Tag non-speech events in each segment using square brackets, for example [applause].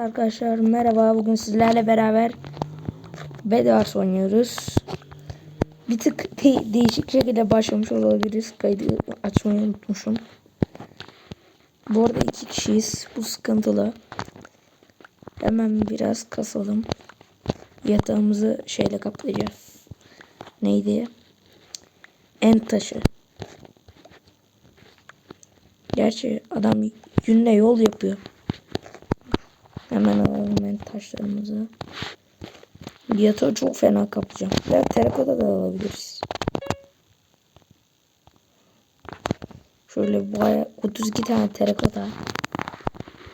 Arkadaşlar merhaba bugün sizlerle beraber Bedwars oynuyoruz. Bir tık de- değişik şekilde başlamış olabiliriz. Kaydı açmayı unutmuşum. Bu arada iki kişiyiz. Bu sıkıntılı. Hemen biraz kasalım. Yatağımızı şeyle kaplayacağız. Neydi? En taşı. Gerçi adam yünle yol yapıyor. Hemen alalım en taşlarımızı. Yatağı çok fena kapacağım. Ya terakota da alabiliriz. Şöyle baya 32 tane terakota.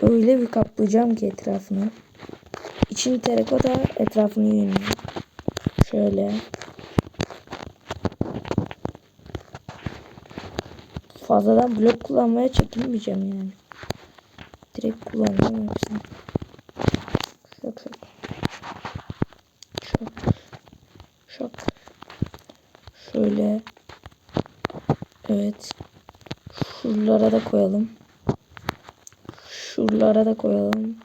Öyle bir kaplayacağım ki etrafını. İçin terakota etrafını yünlüyor. Şöyle. Fazladan blok kullanmaya çekinmeyeceğim yani. Direkt kullanacağım hepsini. Şöyle. Evet. Şuralara da koyalım. Şuralara da koyalım.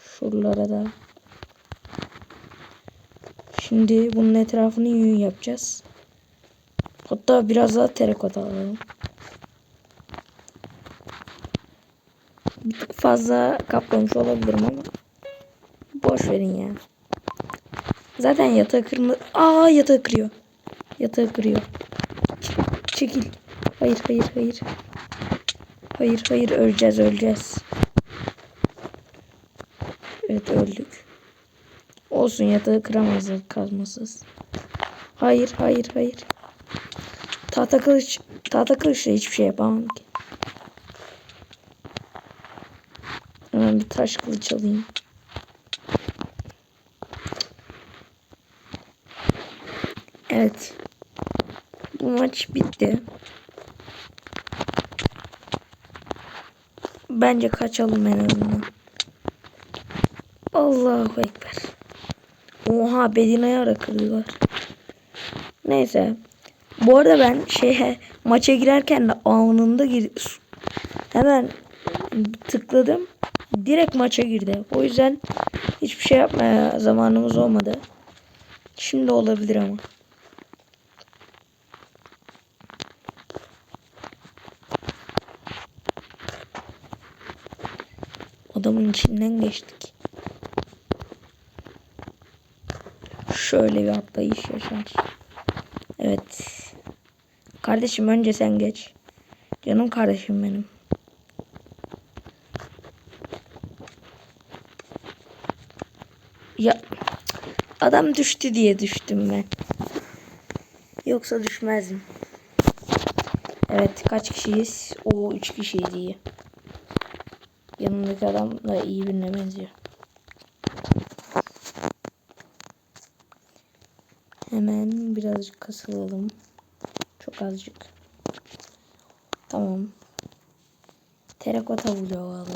Şuralara da. Şimdi bunun etrafını yün yapacağız. Hatta biraz daha terakota alalım. Bir tık fazla kaplamış olabilirim ama boş verin ya. Zaten yatağı kırma... Aa yatağı kırıyor. Yatağı kırıyor. Çekil. Hayır hayır hayır. Hayır hayır öleceğiz öleceğiz. Evet öldük. Olsun yatağı kıramazlar kazmasız. Hayır hayır hayır. Tahta kılıç. Tahta kılıçla hiçbir şey yapamam ki. Hemen bir taş kılıç alayım. Evet. Bu maç bitti. Bence kaçalım en azından. Allahu Ekber. Oha Bedina'yı ara. Neyse. Bu arada ben şeye maça girerken de anında gir hemen tıkladım. Direkt maça girdi. O yüzden hiçbir şey yapmaya zamanımız olmadı. Şimdi olabilir ama. Adamın içinden geçtik. Şöyle bir atlayış yaşar. Evet. Kardeşim önce sen geç. Canım kardeşim benim. Ya adam düştü diye düştüm ben. Yoksa düşmezdim. Evet kaç kişiyiz? O 3 kişiyiz iyi. Yanındaki adam da iyi birine benziyor. Hemen birazcık kasılalım. Çok azıcık. Tamam. Terakota bloğu alalım.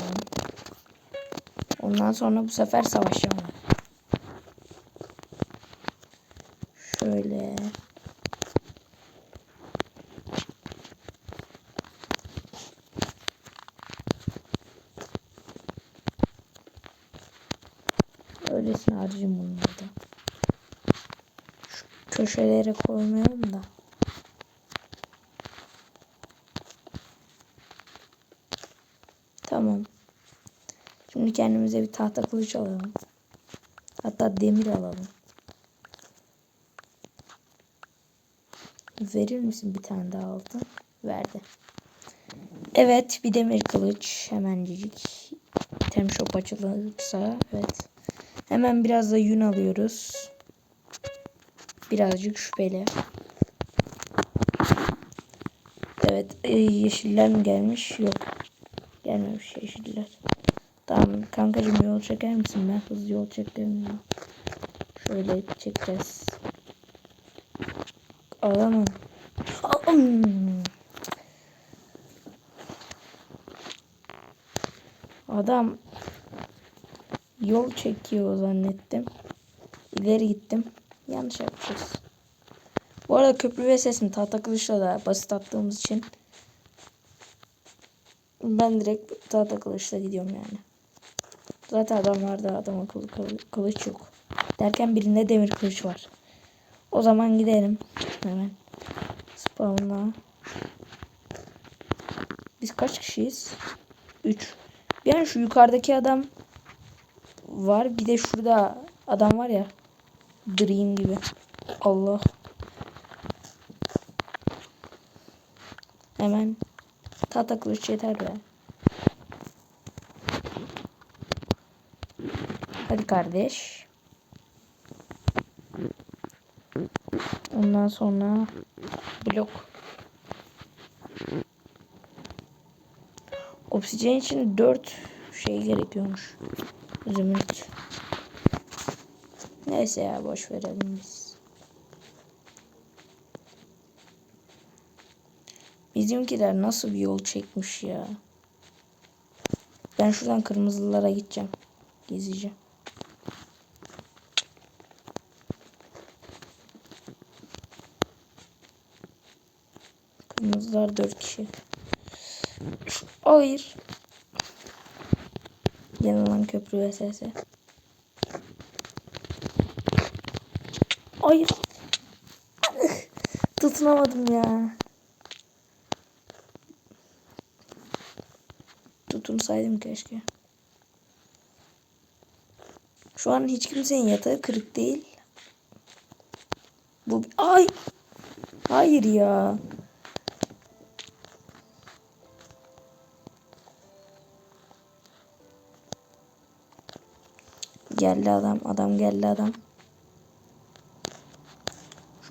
Ondan sonra bu sefer savaşacağım. Şöyle. Öylesine harcayayım bunları da. Şu köşelere koymayalım da. Tamam. Şimdi kendimize bir tahta kılıç alalım. Hatta demir alalım. Verir misin bir tane daha altın? Verdi. Evet bir demir kılıç hemencik. Tem shop açılırsa evet. Hemen biraz da yün alıyoruz. Birazcık şüpheli. Evet e, yeşiller mi gelmiş? Yok. Gelmemiş yeşiller. Tamam kankacım yol çeker misin? Ben hızlı yol çekemiyorum. Şöyle çekeceğiz. Alamam. Alam. Adam yol çekiyor zannettim. İleri gittim. Yanlış yapmışız. Bu arada köprü ve sesini tahta kılıçla da basit attığımız için ben direkt tahta kılıçla gidiyorum yani. Zaten adamlarda adam akıllı kılı- kılıç yok. Derken birinde demir kılıç var. O zaman gidelim. Hemen. Spawn'a. Biz kaç kişiyiz? 3. Yani şu yukarıdaki adam var. Bir de şurada adam var ya. Dream gibi. Allah. Hemen tahta kılıç yeter be. Hadi kardeş. Ondan sonra blok. Obsidian için 4 şey gerekiyormuş. Zümrüt. Neyse ya boş verelim biz. Bizimkiler nasıl bir yol çekmiş ya. Ben şuradan kırmızılara gideceğim. Gezeceğim. Kırmızılar dört kişi. Hayır. Yanılan köprü vs. Hayır. Tutunamadım ya. Tutunsaydım keşke. Şu an hiç kimsenin yatağı kırık değil. Bu ay. Hayır ya. Geldi adam. Adam geldi adam.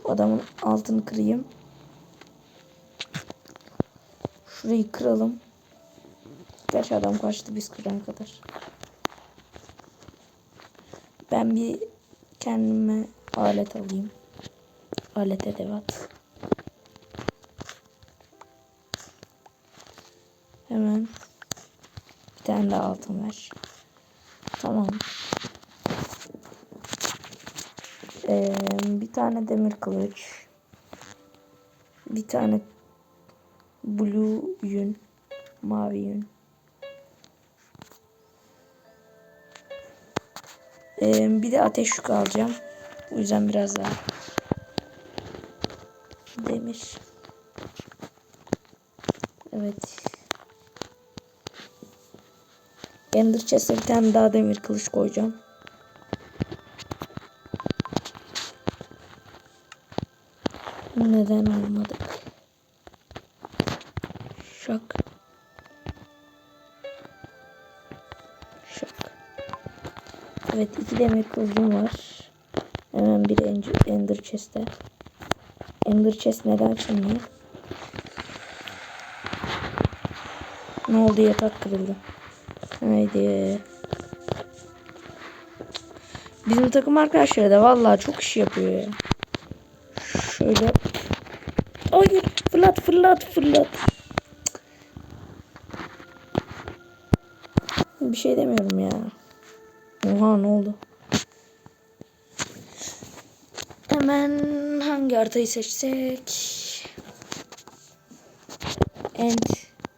Adamın altını kırayım. Şurayı kıralım. Gerçi adam kaçtı biz kırana kadar. Ben bir kendime alet alayım. Alet edevat. Hemen bir tane daha altın ver. Tamam. Ee, bir tane demir kılıç. Bir tane blue yün. Mavi yün. Ee, bir de ateş yükü alacağım. O yüzden biraz daha. Demir. Evet. Ender chest'e bir tane daha demir kılıç koyacağım. Neden olmadık? Şak. Şak. Evet iki demir kılıcım var. Hemen bir en- ender chest'e. Ender chest neden açılmıyor? Ne oldu yatak kırıldı. Haydi. Bizim takım arkadaşları da vallahi çok iş yapıyor ya. Şöyle. Hayır fırlat fırlat fırlat. Bir şey demiyorum ya. Oha ne oldu? Hemen hangi haritayı seçsek? End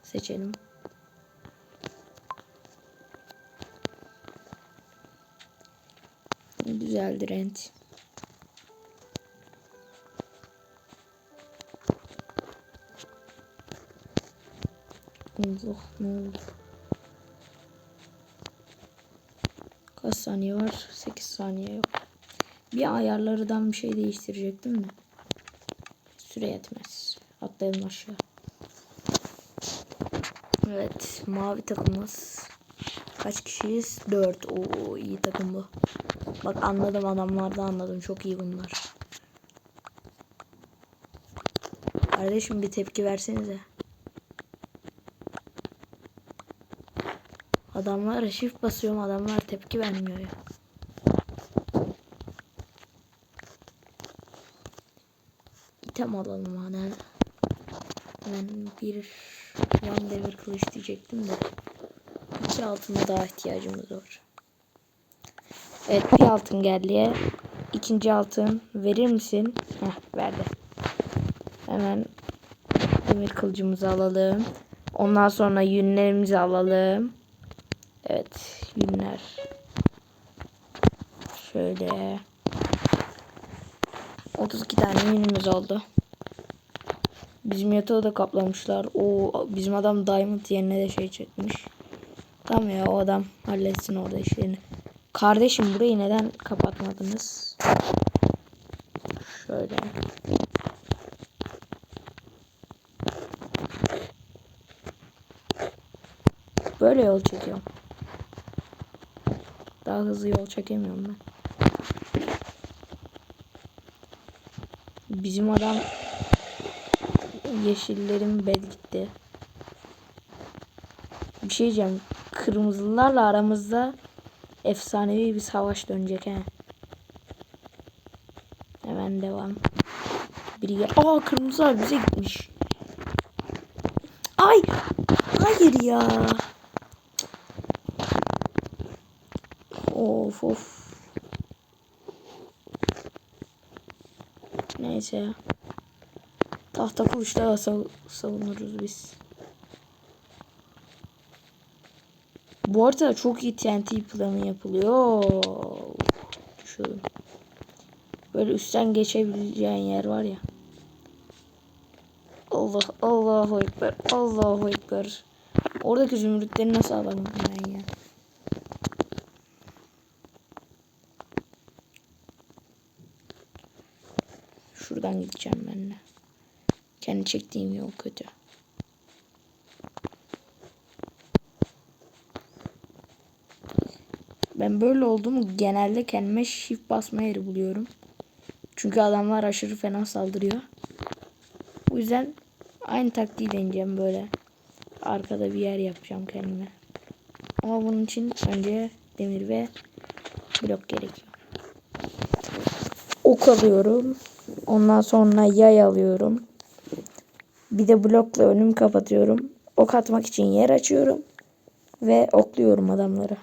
seçelim. Güzeldir end. Allah ne oldu? Kaç saniye var? 8 saniye yok. Bir ayarlardan bir şey değiştirecektim de. Süre yetmez. Atlayalım aşağı. Evet. Mavi takımız. Kaç kişiyiz? 4. Oo iyi takım bu. Bak anladım adamlarda anladım. Çok iyi bunlar. Kardeşim bir tepki versenize. Adamlar shift basıyorum adamlar tepki vermiyor ya. İtem alalım hani. Ben bir yan demir kılıç diyecektim de. İki altına daha ihtiyacımız var. Evet bir altın geldi. İkinci altın verir misin? Heh verdi. Hemen demir kılıcımızı alalım. Ondan sonra yünlerimizi alalım. Evet günler. Şöyle. 32 tane yünümüz oldu. Bizim yatağı da kaplamışlar. O bizim adam Diamond yerine de şey çekmiş. Tamam ya o adam halletsin orada işlerini. Kardeşim burayı neden kapatmadınız? Şöyle. Böyle yol çekiyorum. Daha hızlı yol çekemiyorum ben. Bizim adam yeşillerin bed gitti. Bir şey diyeceğim. Kırmızılarla aramızda efsanevi bir savaş dönecek he. Hemen devam. Biri gel. Aa kırmızılar bize gitmiş. Ay! Hayır ya. Of of. Neyse. Tahta kılıçla sav savunuruz biz. Bu arada çok iyi TNT planı yapılıyor. Düşüyorum. Böyle üstten geçebileceğin yer var ya. Allah Allahu Ekber Allahu Ekber. Oradaki zümrütleri nasıl alamadım ben ya? Şuradan gideceğim ben de. Kendi çektiğim yol kötü. Ben böyle olduğumu genelde kendime shift basma yeri buluyorum. Çünkü adamlar aşırı fena saldırıyor. Bu yüzden aynı taktiği deneyeceğim böyle. Arkada bir yer yapacağım kendime. Ama bunun için önce demir ve blok gerekiyor. Ok alıyorum. Ondan sonra yay alıyorum. Bir de blokla önümü kapatıyorum. Ok atmak için yer açıyorum. Ve okluyorum adamları.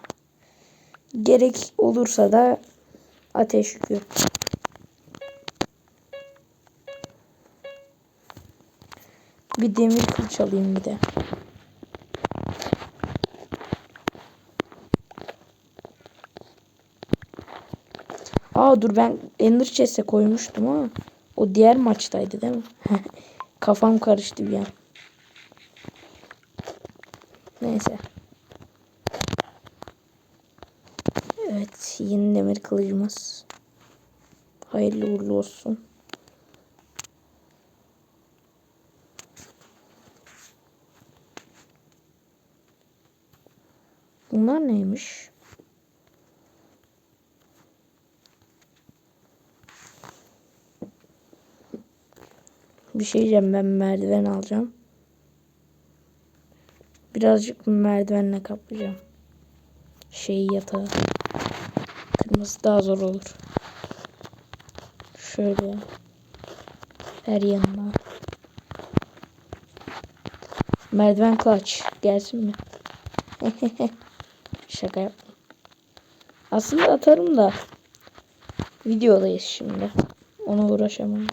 Gerek olursa da ateş yükü. Bir demir kılıç alayım bir de. Aa dur ben Ender Chest'e koymuştum ama o diğer maçtaydı değil mi? [laughs] Kafam karıştı bir an. Neyse. Evet yeni demir kılıcımız. Hayırlı uğurlu olsun. Bunlar neymiş? Bir şey diyeceğim ben merdiven alacağım. Birazcık merdivenle kaplayacağım. Şeyi yatağı. Kırmızı daha zor olur. Şöyle. Her yanına. Merdiven kaç. Gelsin mi? [laughs] Şaka yaptım. Aslında atarım da. Videodayız şimdi. Ona uğraşamam.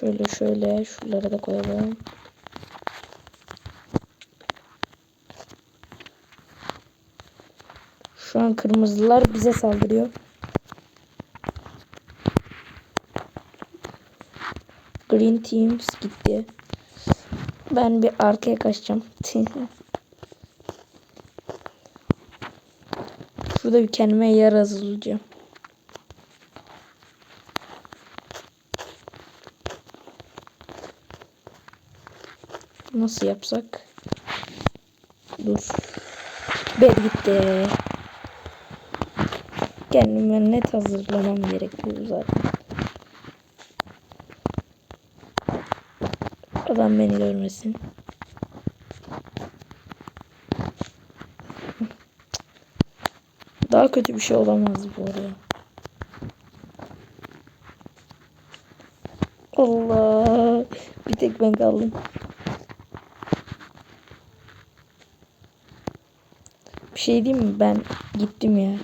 Şöyle şöyle şuralara da koyalım. Şu an kırmızılar bize saldırıyor. Green Teams gitti. Ben bir arkaya kaçacağım. [laughs] Şurada bir kendime yer hazırlayacağım. Nasıl yapsak? Dur. Bel gitti. Kendime net hazırlamam gerekiyor zaten. Adam beni görmesin. Daha kötü bir şey olamaz bu arada. Allah. Bir tek ben kaldım. şey diyeyim mi? Ben gittim ya.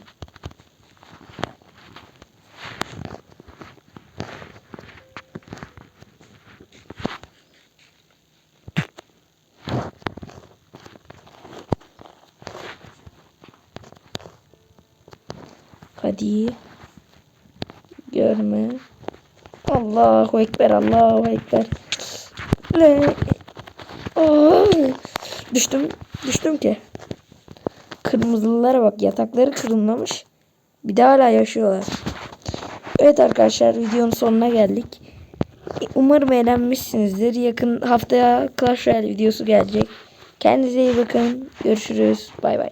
Hadi. Görme. Allahu Ekber, Allahu Ekber. Düştüm, düştüm ki. Kırmızılılara bak. Yatakları kırılmamış. Bir de hala yaşıyorlar. Evet arkadaşlar videonun sonuna geldik. Umarım eğlenmişsinizdir. Yakın haftaya Clash Royale videosu gelecek. Kendinize iyi bakın. Görüşürüz. Bay bay.